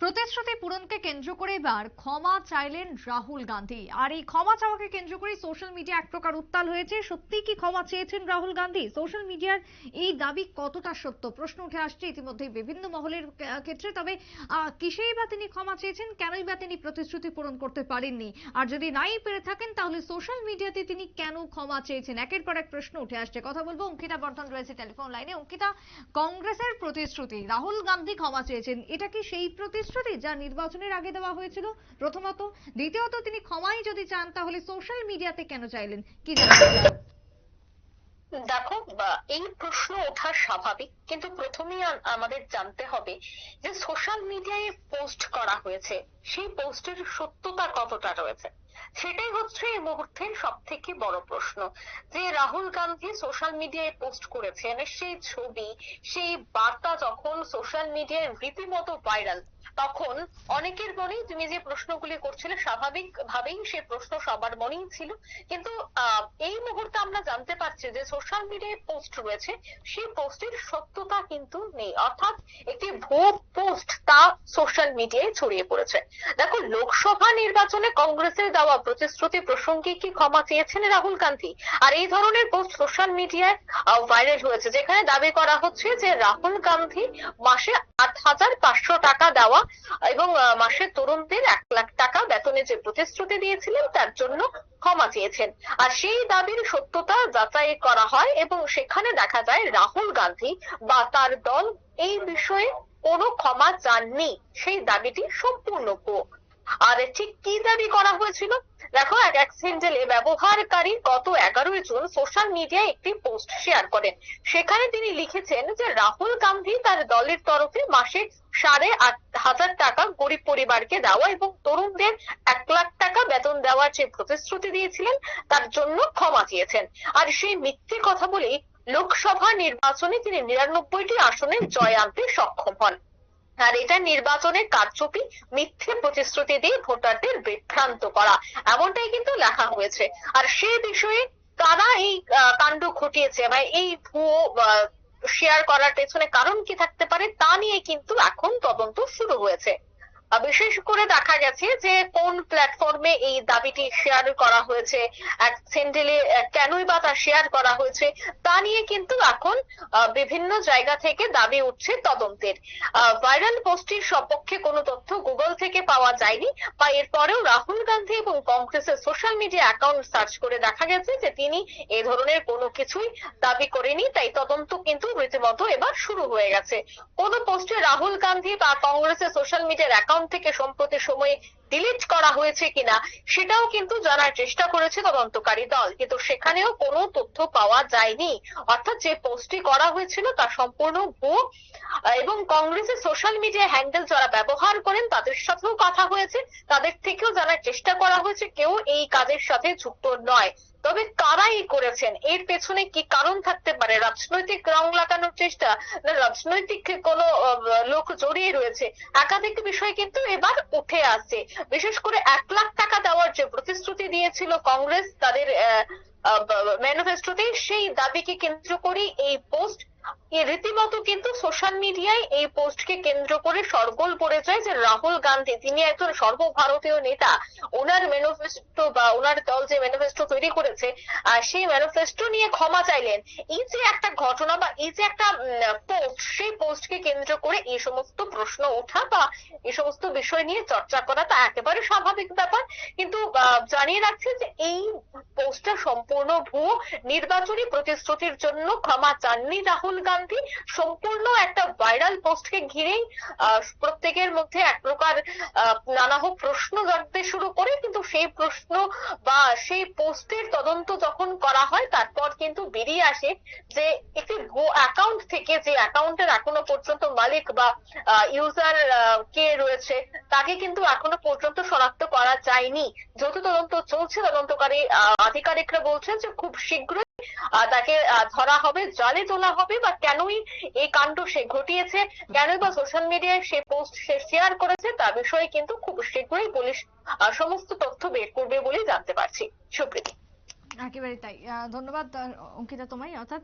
প্রতিশ্রুতি পূরণকে কেন্দ্র করে এবার ক্ষমা চাইলেন রাহুল গান্ধী। আর এই ক্ষমা চাওয়াকে কেন্দ্র করে সোশ্যাল মিডিয়া এক প্রকার উত্তাল হয়েছে। সত্যি কি ক্ষমা চেয়েছেন রাহুল গান্ধী? সোশ্যাল মিডিয়ার এই দাবি কতটা সত্য? প্রশ্ন উঠে আসছে ইতিমধ্যে বিভিন্ন মহলের ক্ষেত্রে। তবে কিসেই বা তিনি ক্ষমা চেয়েছেন? কেনই বা তিনি প্রতিশ্রুতি পূরণ করতে পারেননি? আর যদি নাই পেরে থাকেন, তাহলে সোশ্যাল মিডিয়াতে তিনি কেন ক্ষমা চেয়েছেন? একের পর এক প্রশ্ন উঠে আসছে। কথা বলব অঙ্কিতা বর্ধন রয়েছে টেলিফোন লাইনে। অঙ্কিতা, কংগ্রেসের প্রতিশ্রুতি, রাহুল গান্ধী ক্ষমা চেয়েছেন, এটা কি সেই প্রতিশ্রুতি? যা নির্বাচনের আগে দেওয়া হয়েছিল। প্রথমত, দ্বিতীয়ত, তিনি ক্ষমাই যদি চান, তাহলে সোশ্যাল মিডিয়াতে কেন চাইলেন? কি দেখো এই প্রশ্ন ওঠা স্বাভাবিক, কিন্তু প্রথমেই আমাদের জানতে হবে যে সোশ্যাল মিডিয়ায় পোস্ট করা হয়েছে, সেই পোস্টের সত্যতা কতটা রয়েছে? সেটাই হচ্ছে এই মুহূর্তের সব থেকে বড় প্রশ্ন। যে রাহুল গান্ধী সোশ্যাল মিডিয়ায় পোস্ট করেছেন, সেই ছবি, সেই বার্তা যখন সোশ্যাল মিডিয়ায় রীতিমতো ভাইরাল তখন অনেকের মনেই তুমি যে প্রশ্নগুলি করছিলে স্বাভাবিক ভাবেই সে প্রশ্ন সবার মনেই ছিল। কিন্তু এই মুহূর্তে আমরা জানতে পারছি যে সোশ্যাল মিডিয়ায় পোস্ট রয়েছে, সেই পোস্টের সত্যতা কিন্তু নেই। অর্থাৎ একটি ভুয়ো পোস্ট তা সোশ্যাল মিডিয়ায় ছড়িয়ে পড়েছে। দেখো, লোকসভা নির্বাচনে কংগ্রেসের দেওয়া প্রতিশ্রুতি প্রসঙ্গে কি ক্ষমা চেয়েছেন রাহুল গান্ধী? আর এই ধরনের পোস্ট সোশ্যাল মিডিয়ায় ভাইরাল হয়েছে, যেখানে দাবি করা হচ্ছে যে রাহুল গান্ধী মাসে আট হাজার পাঁচশো টাকা দেওয়া এবং মাসে তরুণদের এক লাখ টাকা বেতনে যে প্রতিশ্রুতি দিয়েছিলেন, তার জন্য ক্ষমা চেয়েছেন। আর সেই দাবির সত্যতা যাচাই করা হয় এবং সেখানে দেখা যায় রাহুল গান্ধী বা তার দল এই বিষয়ে কোনো ক্ষমা চাননি। সেই দাবিটি সম্পূর্ণ ভুয়ো আর ঠিক কি দাবি করা হয়েছিল? দেখো, এক এক ব্যবহারকারী গত এগারোই জুন সোশ্যাল মিডিয়ায় একটি পোস্ট শেয়ার করেন। সেখানে তিনি লিখেছেন যে, রাহুল গান্ধী তার দলের তরফে মাসে সাড়ে আট হাজার টাকা গরিব পরিবারকে দেওয়া এবং তরুণদের এক লাখ টাকা বেতন দেওয়ার যে প্রতিশ্রুতি দিয়েছিলেন, তার জন্য ক্ষমা চেয়েছেন। আর সেই মিথ্যে কথা বলেই লোকসভা নির্বাচনে তিনি নিরানব্বইটি আসনে জয় আনতে সক্ষম হন। আর এটা নির্বাচনের কারচুপি, মিথ্যে প্রতিশ্রুতি দিয়ে ভোটারদের বিভ্রান্ত করা, এমনটাই কিন্তু লেখা হয়েছে। আর সেই বিষয়ে কারা এই কাণ্ড ঘটিয়েছে বা এই ভুয়ো শেয়ার করার পেছনে কারণ কি থাকতে পারে তা নিয়ে কিন্তু এখন তদন্ত শুরু হয়েছে। বিশেষ করে দেখা গেছে যে কোন প্ল্যাটফর্মে এই দাবিটি শেয়ার করা হয়েছে এক স্যান্ডেলে কেনই বা তা শেয়ার করা হয়েছে তা নিয়ে কিন্তু এখন বিভিন্ন জায়গা থেকে দাবি উঠছে তদন্তের। ভাইরাল পোস্টটির সপক্ষে কোনো তথ্য গুগল থেকে পাওয়া যায়নি বা এরপরেও রাহুল গান্ধী এবং কংগ্রেসের সোশ্যাল মিডিয়া অ্যাকাউন্ট সার্চ করে দেখা গেছে যে তিনি এ ধরনের কোনো কিছুই দাবি করেনি, তাই তদন্ত কিন্তু রীতিমতো এবার শুরু হয়ে গেছে। কোন পোস্টে রাহুল গান্ধী বা কংগ্রেসের সোশ্যাল মিডিয়ার অ্যাকাউন্ট থেকে সম্প্রতি সময়ে ডিলিট করা হয়েছে কিনা, সেটাও কিন্তু জানার চেষ্টা করেছে তদন্তকারী দল। কিন্তু সেখানেও কোনো তথ্য পাওয়া যায়নি। অর্থাৎ যে পোস্টটি করা হয়েছিল তা সম্পূর্ণ ভুয়ো। এবং কংগ্রেসের সোশ্যাল মিডিয়া হ্যান্ডেল যারা ব্যবহার করেন, তাদের সাথেও কথা হয়েছে। তাদের থেকেও জানার চেষ্টা করা হয়েছে, কেউ এই কাজের সাথে যুক্ত নয়। তবে কারাই করেছেন? এর পেছনে কি কারণ থাকতে পারে? রাজনৈতিক রং লাগানোর চেষ্টা, না, রাজনৈতিক কোনো লোক জড়িয়ে রয়েছে, একাধিক বিষয় কিন্তু এবার উঠে আসছে। বিশেষ করে এক লাখ টাকা দেওয়ার যে প্রতিশ্রুতি দিয়েছিল কংগ্রেস, তাদের ম্যানিফেস্টোতে সেই দাবিকে কেন্দ্র করে এই পোস্ট রীতিমতো কিন্তু সোশ্যাল মিডিয়ায় এই পোস্টকে কেন্দ্র করে সরগোল পড়ে যায় যে রাহুল গান্ধী তিনি একজন সর্বভারতীয় নেতা। ওনার ম্যানিফেস্টো বা ওনার দল যে ম্যানিফেস্টো তৈরি করেছে আহ, সেই ম্যানিফেস্টো নিয়ে ক্ষমা চাইলেন। এই যে একটা ঘটনা বা এই যে একটা পোস্ট সেই পোস্টকে কেন্দ্র করে এই সমস্ত প্রশ্ন ওঠা বা এই সমস্ত বিষয় নিয়ে চর্চা করা তা একেবারে স্বাভাবিক ব্যাপার। কিন্তু জানিয়ে রাখছি যে এই পোস্টটা সম্পূর্ণ ভুয়ো। নির্বাচনী প্রতিশ্রুতির জন্য ক্ষমা চাননি রাহুল গান্ধী সম্পূর্ণ একটা ভাইরাল পোস্টকে ঘিরেই প্রত্যেকের মধ্যে এক প্রকার আহ, নানাহ প্রশ্ন জাগতে শুরু করে কিন্তু সেই প্রশ্ন বা সেই পোস্টের তদন্ত যখন করা হয় তারপর কিন্তু বেরিয়ে আসে যে একটি অ্যাকাউন্ট থেকে যে অ্যাকাউন্টের এখনও পর্যন্ত মালিক বা ইউজার কে রয়েছে তাকে কিন্তু এখনও পর্যন্ত শনাক্ত করা যায়নি। যেহেতু তদন্ত চলছে তদন্তকারী আধিকারিকরা বলছেন যে খুব শীঘ্রই তাকে ধরা হবে, জালে তোলা হবে, বা কেনই এই কাণ্ড সে ঘটিয়েছে, কেনই বা সোশ্যাল মিডিয়ায় সে পোস্ট সে শেয়ার করেছে, তা বিষয়ে কিন্তু খুব শীঘ্রই পুলিশ সমস্ত তথ্য বের করবে বলে জানতে পারছি। সুপ্রীতি। একেবারে তাই। ধন্যবাদ অঙ্কিতা তোমায়। অর্থাৎ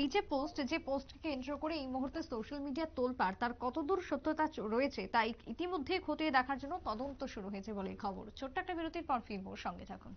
এই যে পোস্ট যে পোস্টকে কেন্দ্র করে এই মুহূর্তে সোশ্যাল মিডিয়া তোলপাড়, তার কতদূর সত্যতা রয়েছে তাই ইতিমধ্যে খতিয়ে দেখার জন্য তদন্ত শুরু হয়েছে বলে খবর। ছোট্ট একটা বিরতির পর ফিরবো, সঙ্গে থাকুন।